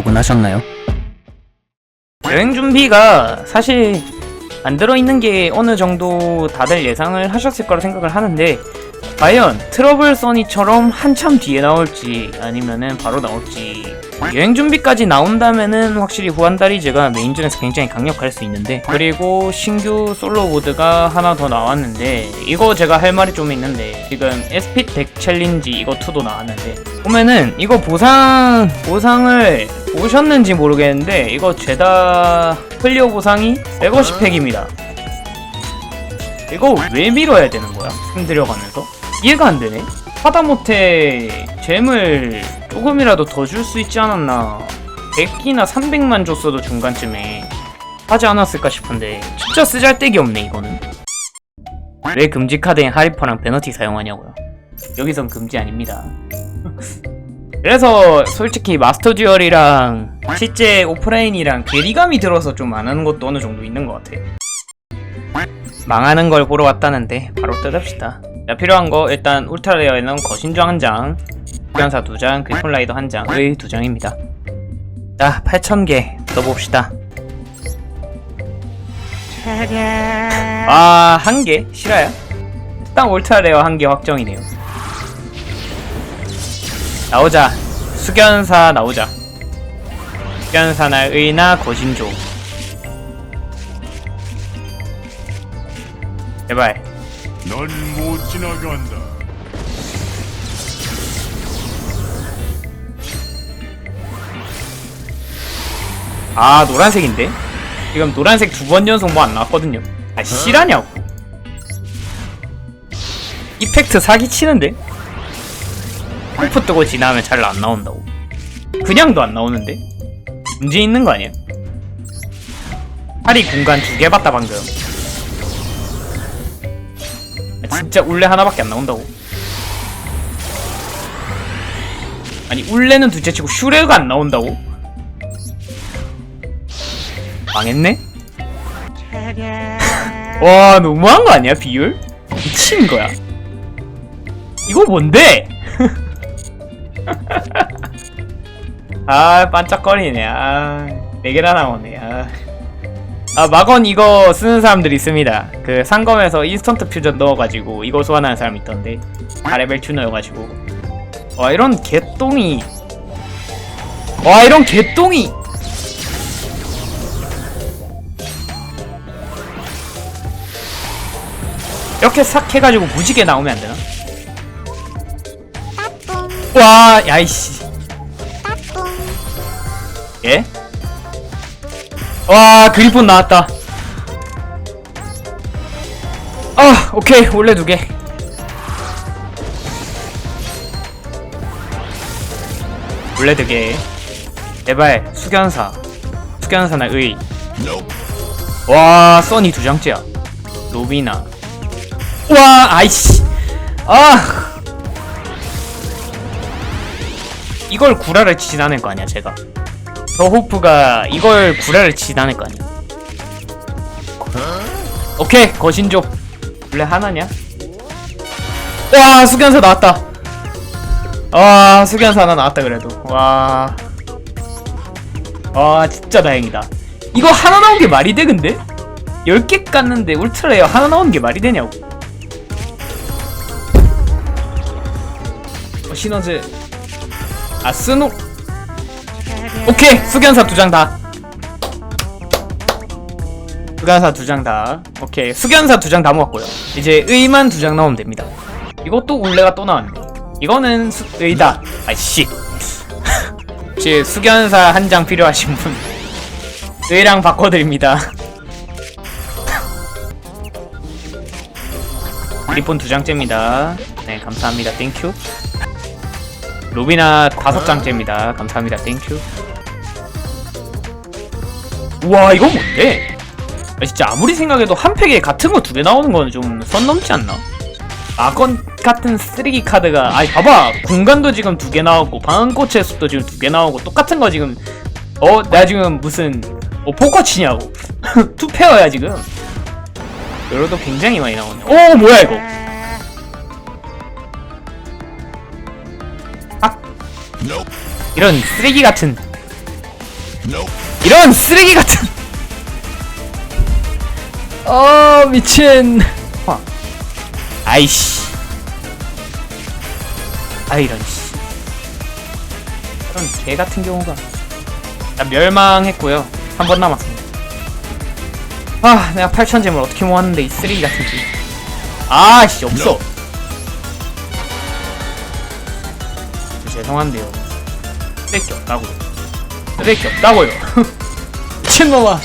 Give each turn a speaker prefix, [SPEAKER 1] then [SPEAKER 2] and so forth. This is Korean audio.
[SPEAKER 1] 구독은 하셨나요?
[SPEAKER 2] 여행 준비가 사실 안 들어있는 게 어느 정도 다들 예상을 하셨을 거라 생각을 하는데 과연 트러블 써니처럼 한참 뒤에 나올지 아니면은 바로 나올지. 여행 준비까지 나온다면은 확실히 후한다리즈가 메인전에서 굉장히 강력할 수 있는데 그리고 신규 솔로 모드가 하나 더 나왔는데 이거 제가 할 말이 좀 있는데 지금 SP 덱 챌린지 이거 2도 나왔는데 보면은 이거 보상 보상을 보셨는지 모르겠는데 이거 죄다 클리어 보상이 150팩입니다. 이거 왜 밀어야 되는 거야? 힘들여가면서 이해가 안 되네. 하다못해 잼을 조금이라도 더 줄 수 있지 않았나. 100기나 300만 줬어도 중간쯤에 하지 않았을까 싶은데 진짜 쓰잘데기 없네 이거는. 왜 금지 카드인 하리퍼랑 베너티 사용하냐고요. 여기선 금지 아닙니다. 그래서 솔직히 마스터 듀얼이랑 실제 오프라인이랑 괴리감이 들어서 좀 안 하는 것도 어느 정도 있는 것 같아. 망하는 걸 보러 왔다는데 바로 뜯읍시다. 자, 필요한 거 일단 울트라레어에는 거신조 한 장, 구연사 두 장, 그리폰라이더 한 장 의 두 장입니다. 자, 8,000개 넣어봅시다. 아, 한 개? 실화야? 일단 울트라레어 한 개 확정이네요. 나오자. 수견사 나오자. 수견사나 의나 거신조. 제발.
[SPEAKER 3] 넌 못 지나간다.
[SPEAKER 2] 아 노란색인데? 지금 노란색 두 번 연속 뭐 안 나왔거든요 아 실하냐고 이펙트 사기치는데? 점프 뜨고 지나면 잘 안 나온다고 그냥도 안 나오는데? 문제 있는 거 아니야? 팔이 공간 두 개 봤다 방금 아, 진짜 울레 하나밖에 안 나온다고 아니 울레는 둘째치고 슈레가 안 나온다고? 망했네? 와 너무한 거 아니야 비율? 미친 거야 이거 뭔데? 아 반짝거리네 아 4개나 나오네 아. 아 마건 이거 쓰는 사람들 있습니다 그 상검에서 인스턴트 퓨전 넣어가지고 이거 소환하는 사람 있던데 4레벨 튜너여가지고 와 이런 개똥이 와 이런 개똥이 이렇게 싹 해가지고 무지개 나오면 안 되나? 와, 야이씨. 예? 와, 그리폰 나왔다. 아, 오케이. 원래 두 개. 원래 두 개. 제발, 수견사. 수견사나 의. 와, 써니 두 장째야. 로비나. 와 아이씨 아 이걸 구라를 치진 않을 거 아니야 제가 더 호프가 이걸 구라를 치진 않을 거 아니야 오케이 거신조 원래 하나냐? 와 수견사 나왔다. 와 수견사 하나 나왔다 그래도. 와. 와, 진짜 다행이다. 이거 하나 나온 게 말이 돼 근데? 10개 깠는데 울트라에어 하나 나오는 게 말이 되냐고. 어, 시너즈 아 스노 오케이 수견사 두 장 다. 수견사 두 장 다. 오케이 수견사 두 장 다 모았고요. 이제 의만 두 장 나오면 됩니다. 이것도 울레가 또 나왔네. 이거는 수, 의다. 아이씨. 혹시 수견사 한 장 필요하신 분 의랑 바꿔드립니다. 리폰 두 장째입니다. 네 감사합니다. 땡큐 로비나 다섯 장째입니다. 감사합니다. 땡큐. 우와 이건 뭔데? 아, 진짜 아무리 생각해도 한 팩에 같은 거 두 개 나오는 거는 좀선 넘지 않나? 아건 같은 쓰레기 카드가 아니 봐봐 공간도 지금 두 개 나오고 방언꽃의 숲도 지금 두 개 나오고 똑같은 거 지금 어 나 지금 무슨 어 포커 치냐고 투페어야 지금 여러도 굉장히 많이 나오네 오 뭐야 이거 이런 쓰레기 같은. 이런 쓰레기 같은.
[SPEAKER 1] 어 미친.
[SPEAKER 2] 아이씨. 아 이런 씨. 그런 개 같은 경우가. 자, 멸망했고요. 한 번 남았습니다. 아 내가 8천 잼을 어떻게 모았는데 이 쓰레기 같은 게. 아씨 없어. 죄송한데요 쓰레기 없다고요 쓰레기 없다고요.
[SPEAKER 1] 미친놈아